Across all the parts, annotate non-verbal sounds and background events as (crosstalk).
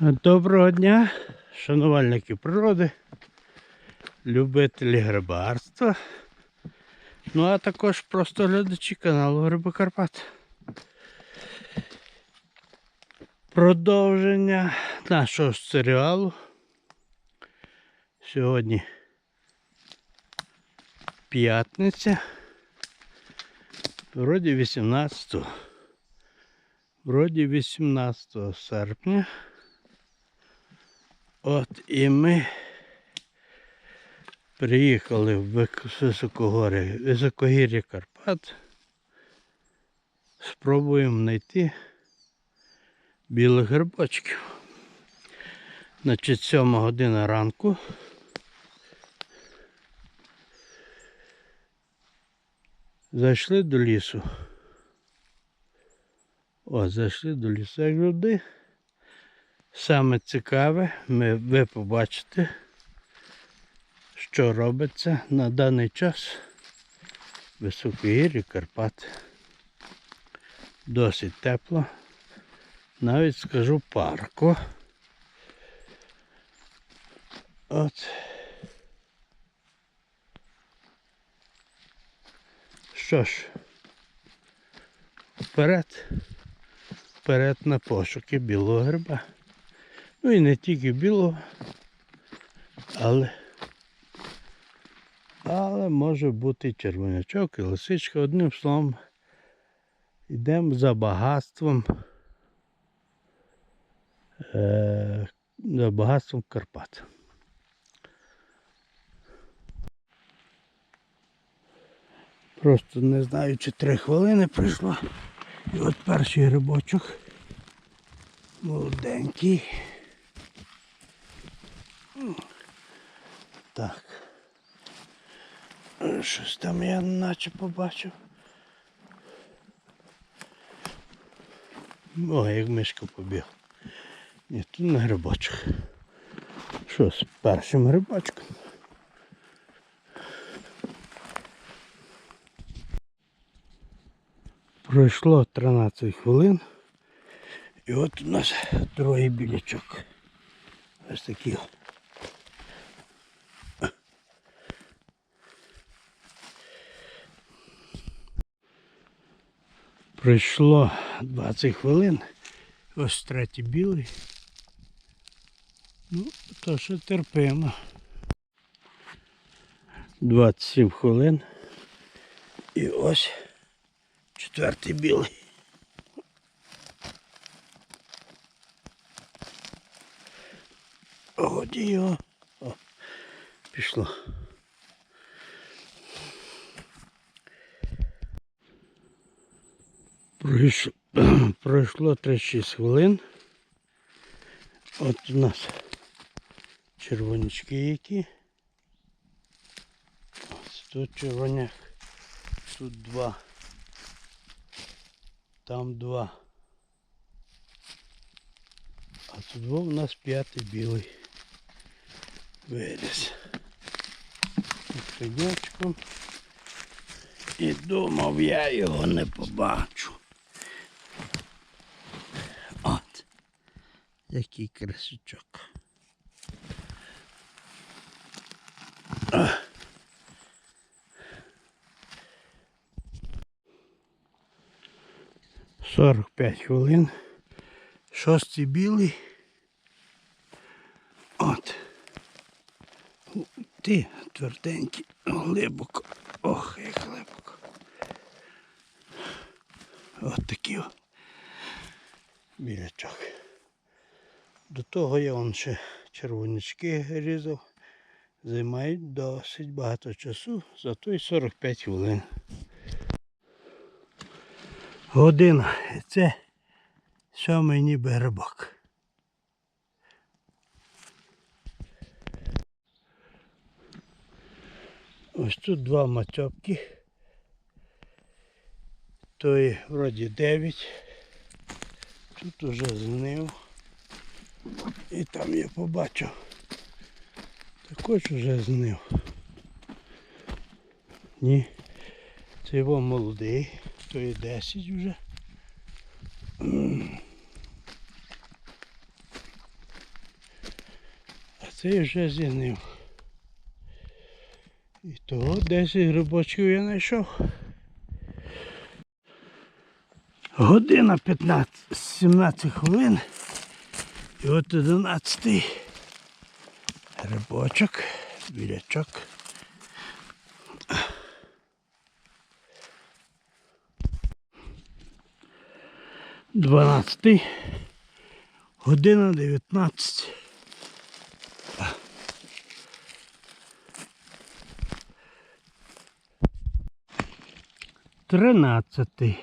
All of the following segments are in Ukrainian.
Доброго дня, шанувальники природи, любителі грибарства, ну а також просто глядачі каналу Гриби Карпат. Продовження нашого серіалу. Сьогодні п'ятниця. Вроді 18. Вроді 18 серпня. От і ми приїхали в високогорі, високогір'я Карпат. Спробуємо знайти білих грибочків. Значить, 7 година ранку. Зайшли до лісу. О, зайшли до лісу, як завжди. Саме цікаве, ми, ви побачите, що робиться на даний час в Високогір'ї Карпат. Досить тепло. Навіть скажу парко. От. Що ж, вперед, вперед на пошуки білого гриба. Ну і не тільки білого, але, але може бути червонячок, і лисичка. Одним словом, йдемо за багатством. Е, за багатством Карпат. Просто не знаю, чи три хвилини пройшло. І от перший грибочок. Молоденький. Так. Щось там я наче побачив. О, як мишка побіг. Ні, тут не грибочок. Що з першим грибочком? Пройшло 13 хвилин. І от у нас другий білячок. Ось такий. Пройшло 20 хвилин. Ось третій білий. Ну, то що терпимо. 27 хвилин. І ось четвертий білий. Годі його. О, пішло. (clears throat) Пройшло, пройшло 36 хвилин. От у нас червонячки які. Ось тут червоняк. Тут два. Там два. А тут во у нас п'ятий білий. Виріс. Конячком. І думав, я його не побачу. От. Який красичок. Сорок п'ять хвилин. Шостий білий. От. Ти тверденький, глибоко. Ох, як глибоко. От такий о. білячок. До того я вон ще червонячки різав. Займають досить багато часу, зато й 45 хвилин. Година. Це сьомий ніби грибок. Ось тут два мацьопки. Той вроді 9. Тут уже знив. І там я побачив. Також уже знив. Ні. Це його молодий, то є 10 вже. цей вже зігнив. І того 10 грибочків я знайшов. Година 15, 17 хвилин. І от 11 грибочок, білячок. 12. Година 19. Тринадцятий.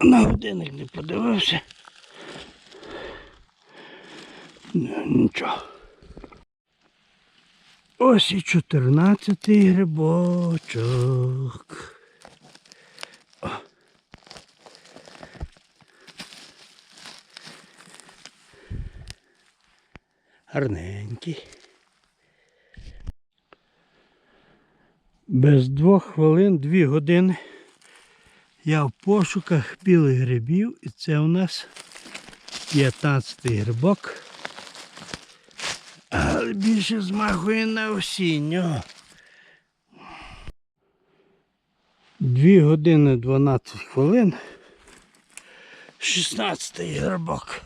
На годинник не подивився. Ну, Нічого. Ось і чотирнадцятий грибочок. гарненький. Без двох хвилин, дві години я в пошуках білих грибів і це у нас 15-й грибок. Але більше змахує на осіннього. Дві години 12 хвилин. 16-й грибок.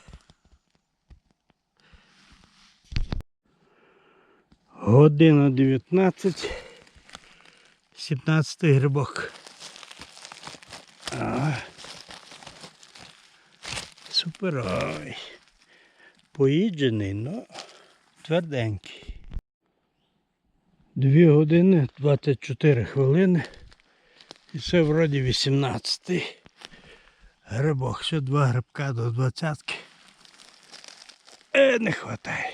Година 19. 17 грибок. А. Суперой. Поїджений, но тверденький. 2 години 24 хвилини. І це вроді 18 грибок. Ще два грибка до 20. Е, не вистачає.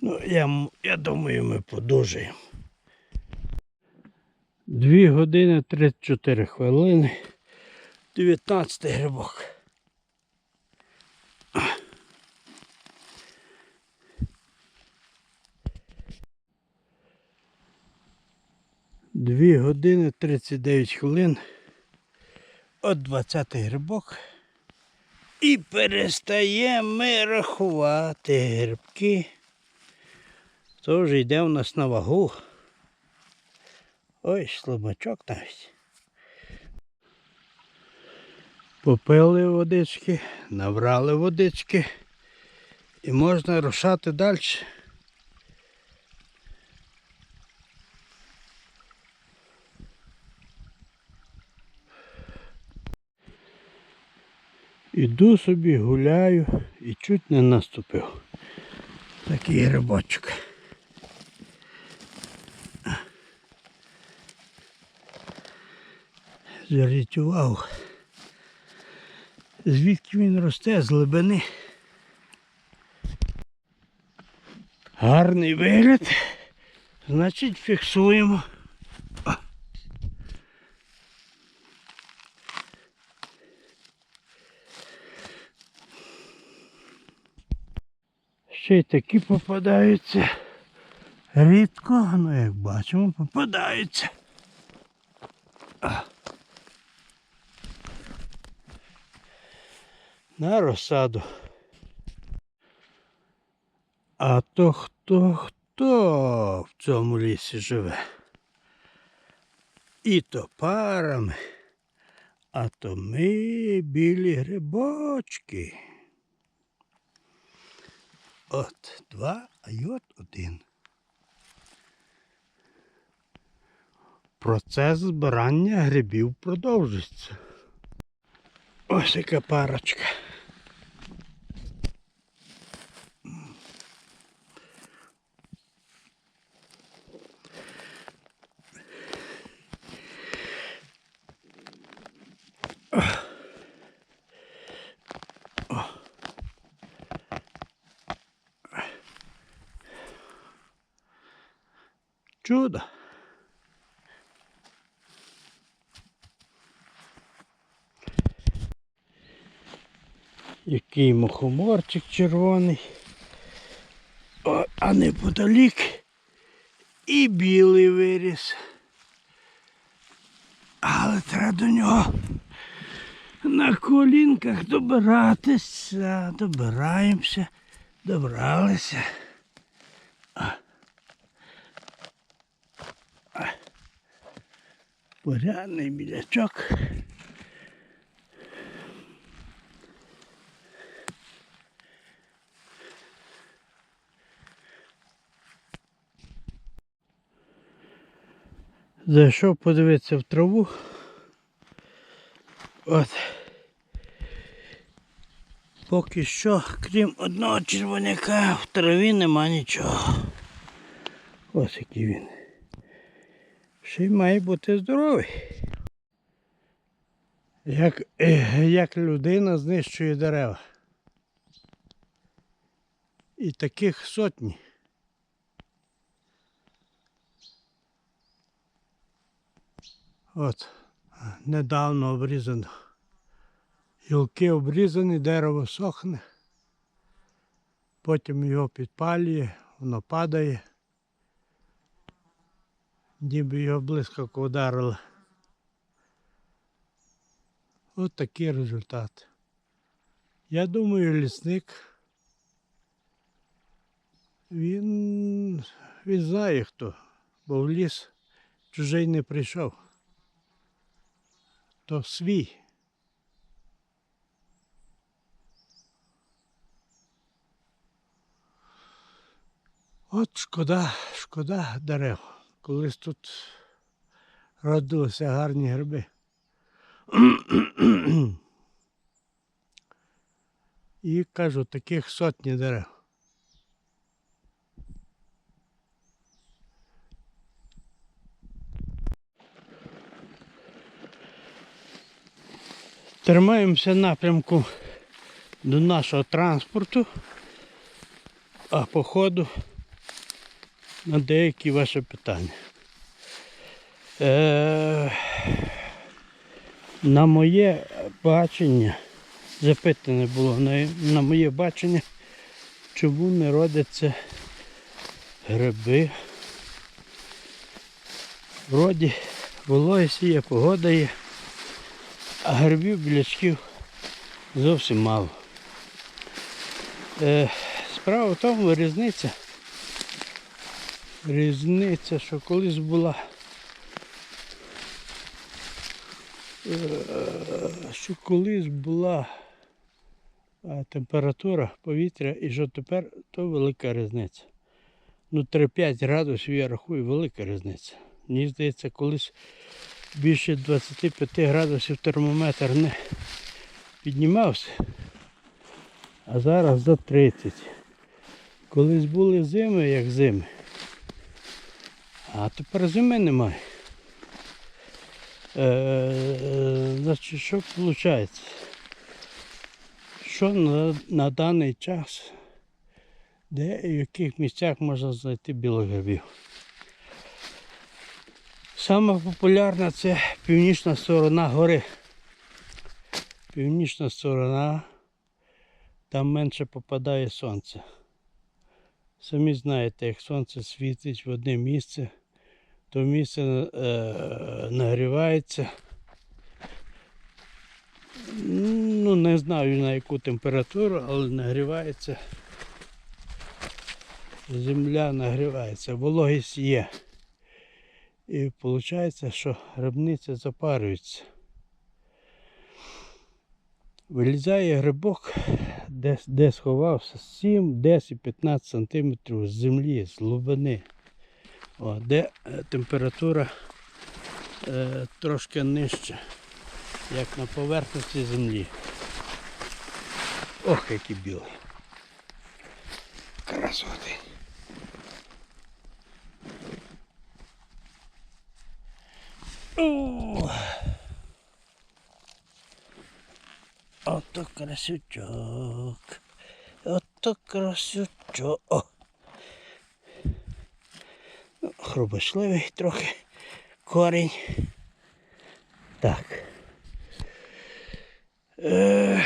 Ну, я, я думаю, ми подужаємо. Дві години 34 хвилини. 19 грибок. Дві години 39 хвилин. От 20 грибок. І перестаємо ми рахувати грибки. То вже йде у нас на вагу. Ой, слабачок навіть. Попили водички, набрали водички і можна рушати далі. Іду собі, гуляю і чуть не наступив. Такий грибочок. Зверніть увагу. Звідки він росте з глибини. Гарний вигляд. Значить фіксуємо. Ще й такі попадаються. Рідко, ну як бачимо, попадаються. на розсаду. А то хто хто в цьому лісі живе? І то парами, а то ми білі грибочки. От два, а й от один. Процес збирання грибів продовжується. Ось яка парочка. Який мухоморчик червоний. О, а неподалік і білий виріс. Але треба до нього на колінках добиратися, добираємося, добралися. Порядний білячок. Зайшов подивитися в траву. От. Поки що, крім одного червоняка, в траві нема нічого. Ось який він. Ще й має бути здоровий. Як, як людина знищує дерева. І таких сотні. От, недавно обрізано. Гілки обрізані, дерево сохне, потім його підпалює, воно падає, ніби його блискавка ударила. От такий результат. Я думаю, лісник, він, він знає хто, бо в ліс чужий не прийшов. То свій. От шкода, шкода дерев. Колись тут родилися гарні гриби. І кажу, таких сотні дерев. Тримаємося напрямку до нашого транспорту, а по ходу на деякі ваші питання. Е, на моє бачення, запитане було на, на моє бачення, чому не родяться гриби. Вроді вологість є, погода є, а грибів білячків зовсім мало. Е, справа в тому різниця. Різниця, що колись була, е, що колись була температура повітря і що тепер, то велика різниця. Ну 3-5 градусів я рахую велика різниця. Мені здається, колись більше 25 градусів термометр не піднімався, а зараз за 30. Колись були зими, як зими. А тепер зими немає. Е, значить, що виходить? Що на, на даний час, де і в яких місцях можна знайти білих грибів? Саме популярна це північна сторона гори. Північна сторона, там менше попадає сонце. Самі знаєте, як сонце світить в одне місце, то місце е, нагрівається. Ну, не знаю на яку температуру, але нагрівається. Земля нагрівається, вологість є. І виходить, що грибниця запарюється. Вилізає грибок, де, де сховався 7, 10, 15 сантиметрів з землі, з глибини. О, де е, температура е, трошки нижча, як на поверхності землі. Ох, який білий. Красоти. Ото красючок. Ото красючок. О. Ну, трохи корінь. Так. Е,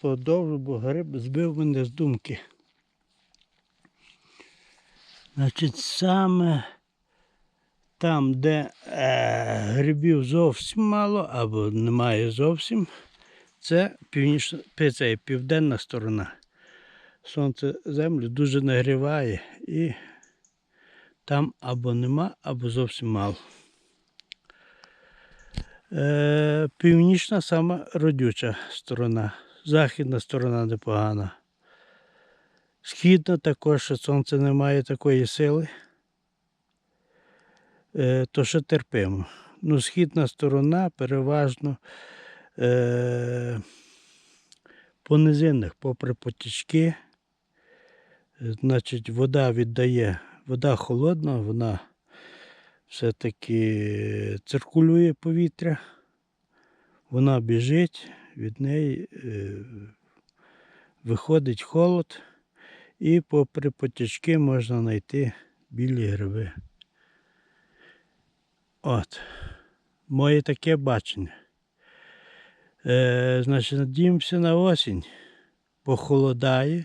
Продовжу, бо гриб збив мене з думки. Значить, саме Там, де е, грибів зовсім мало або немає зовсім, це північна, пі- це південна сторона. Сонце землю дуже нагріває і там або нема, або зовсім мало. Е, північна сама родюча сторона. Західна сторона непогана. Східна також, що сонце не має такої сили. Е, то ще терпимо. Ну, східна сторона переважно е, по низинах, попри потічки. Е, Значить, вода віддає, вода холодна, вона все-таки циркулює повітря, вона біжить, від неї е, виходить холод, і попри потічки можна знайти білі гриби. От. Моє таке бачення. Е, значить, надіємося на осінь. Похолодає.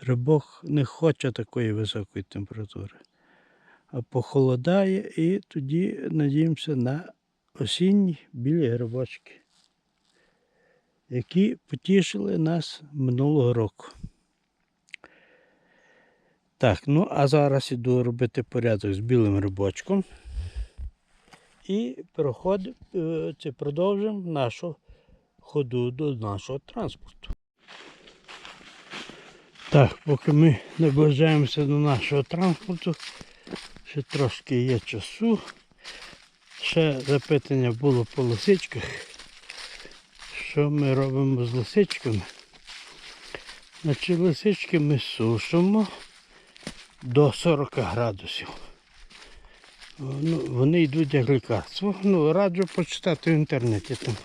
Рибок не хоче такої високої температури. А похолодає і тоді надіємося на осінні білі грибочки, які потішили нас минулого року. Так, ну а зараз іду робити порядок з білим рибочком. І е, продовжимо нашу ходу до нашого транспорту. Так, поки ми наближаємося до нашого транспорту, ще трошки є часу. Ще запитання було по лисичках. Що ми робимо з лисичками? Значить, лисички ми сушимо до 40 градусів. Ну, вони йдуть як лікарство. Ну, раджу почитати в інтернеті там.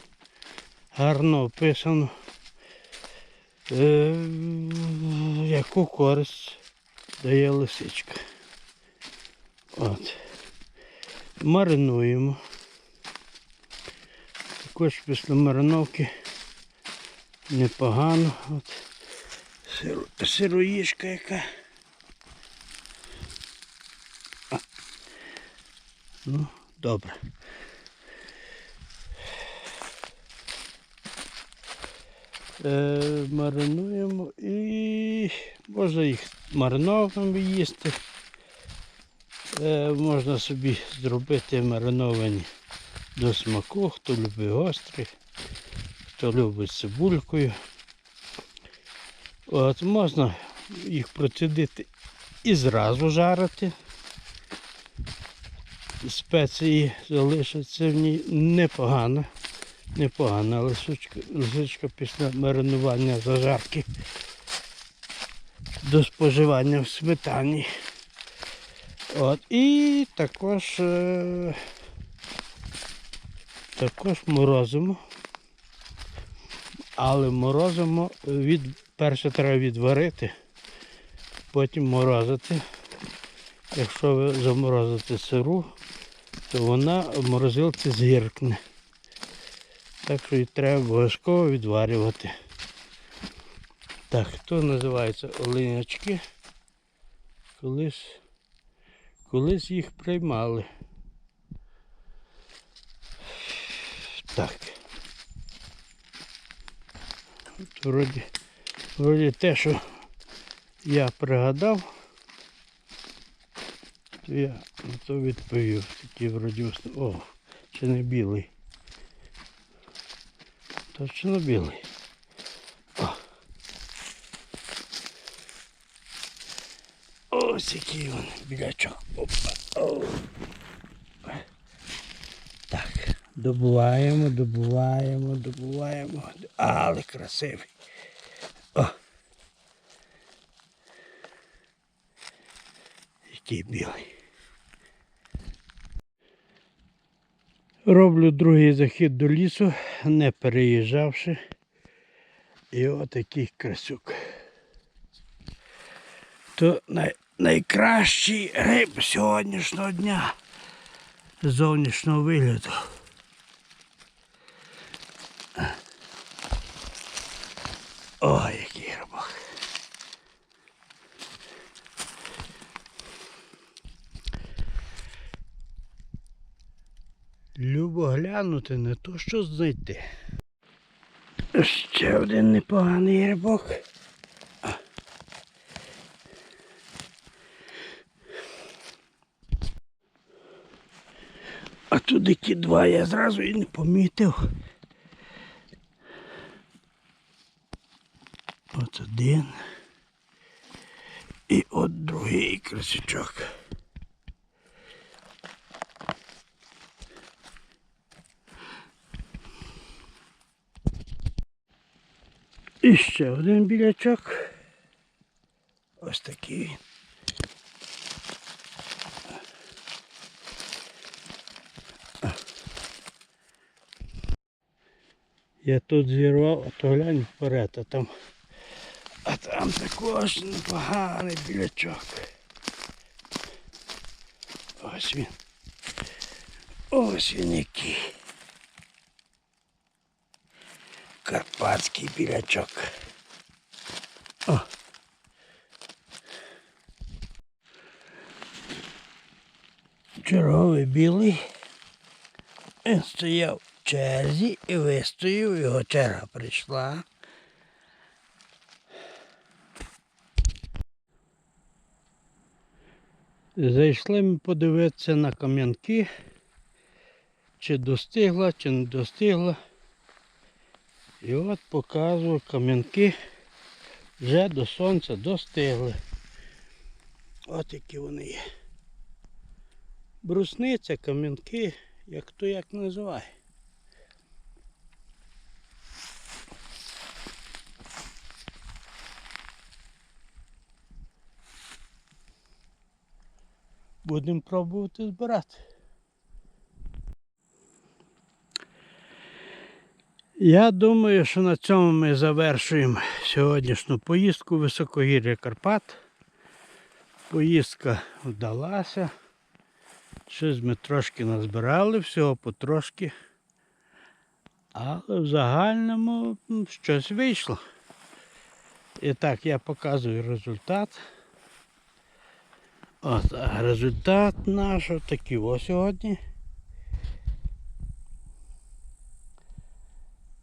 Гарно описано. Е, яку користь дає лисичка. От. Маринуємо. Також після мариновки непогано. От. Сиро, сироїшка яка. Ну, добре. Е, маринуємо і можна їх маринованими їсти. Е, можна собі зробити мариновані до смаку, хто любить гострий, хто любить цибулькою. От, можна їх процедити і зразу жарити. Спеції залишаться в ній непогано. Непогана лисичка, лисичка після маринування зажарки до споживання в сметані. От, і також, е, також морозимо. Але морозимо від, перше треба відварити, потім морозити. Якщо ви заморозите сиру, то вона в морозилці згіркне. Так що і треба обов'язково відварювати. Так, то називається оленячки. Колись, колись їх приймали. Так. Вроді те, що я пригадав, то я на то відповів. Такі вроді О, чи не білий. Точно білий. О. Ось який він білячок. Опа. О. Так, добуваємо, добуваємо, добуваємо. Але красивий. О. Який білий. Роблю другий захід до лісу, не переїжджавши. І отакий красюк. То най, найкращий риб сьогоднішнього дня зовнішнього вигляду. Ой, який рибак. Глянути, не то що знайти. Ще один непоганий рибок. А туди ті два я зразу і не помітив. От один. І от другий красичок. І ще один білячок. Ось такий. Я тут зірвав, а то глянь вперед, а там, а там також непоганий білячок. Ось він. Ось він який. Карпатський білячок. О. Черговий білий. Він стояв в черзі і вистояв, його черга прийшла. Зайшли ми подивитися на кам'янки, чи достигла, чи не достигла. І от показую кам'янки вже до сонця достигли. От які вони є. Брусниця, кам'янки, як хто як називає. Будемо пробувати збирати. Я думаю, що на цьому ми завершуємо сьогоднішню поїздку високогір'я Карпат. Поїздка вдалася. Щось ми трошки назбирали, всього потрошки. Але в загальному щось вийшло. І так, я показую результат. От, результат наш такий ось сьогодні.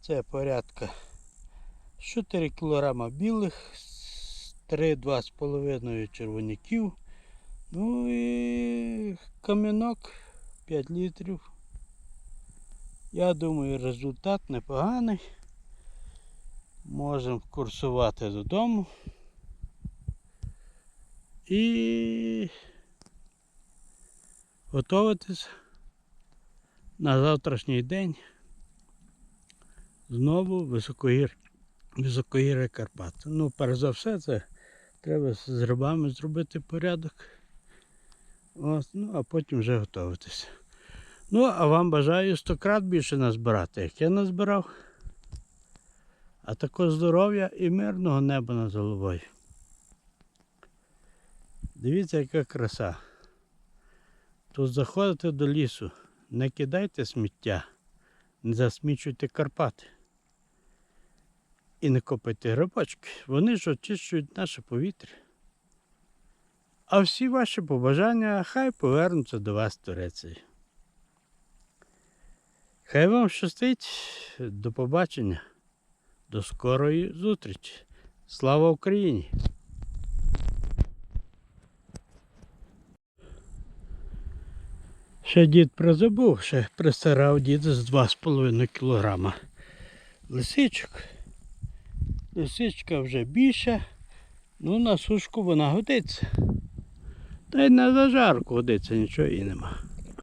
Це порядка 4 кг білих, 3-2,5 червоняків. Ну і камінок 5 літрів. Я думаю, результат непоганий. Можемо курсувати додому. І готуватись на завтрашній день знову високогір, високогір'я Карпат. Ну, перш за все, це треба з рибами зробити порядок. От, ну, а потім вже готуватися. Ну, а вам бажаю сто крат більше назбирати, як я назбирав. А також здоров'я і мирного неба над головою. Дивіться, яка краса. Тут заходите до лісу, не кидайте сміття, не засмічуйте Карпати. І не копайте грибочки. Вони ж очищують наше повітря. А всі ваші побажання хай повернуться до вас Туреції. Хай вам щастить. До побачення. До скорої зустрічі. Слава Україні! Ще дід призабув, ще присирав дід з 2,5 кілограма лисичок. Лисичка вже більша, ну на сушку вона годиться. Та й на зажарку годиться, нічого і нема.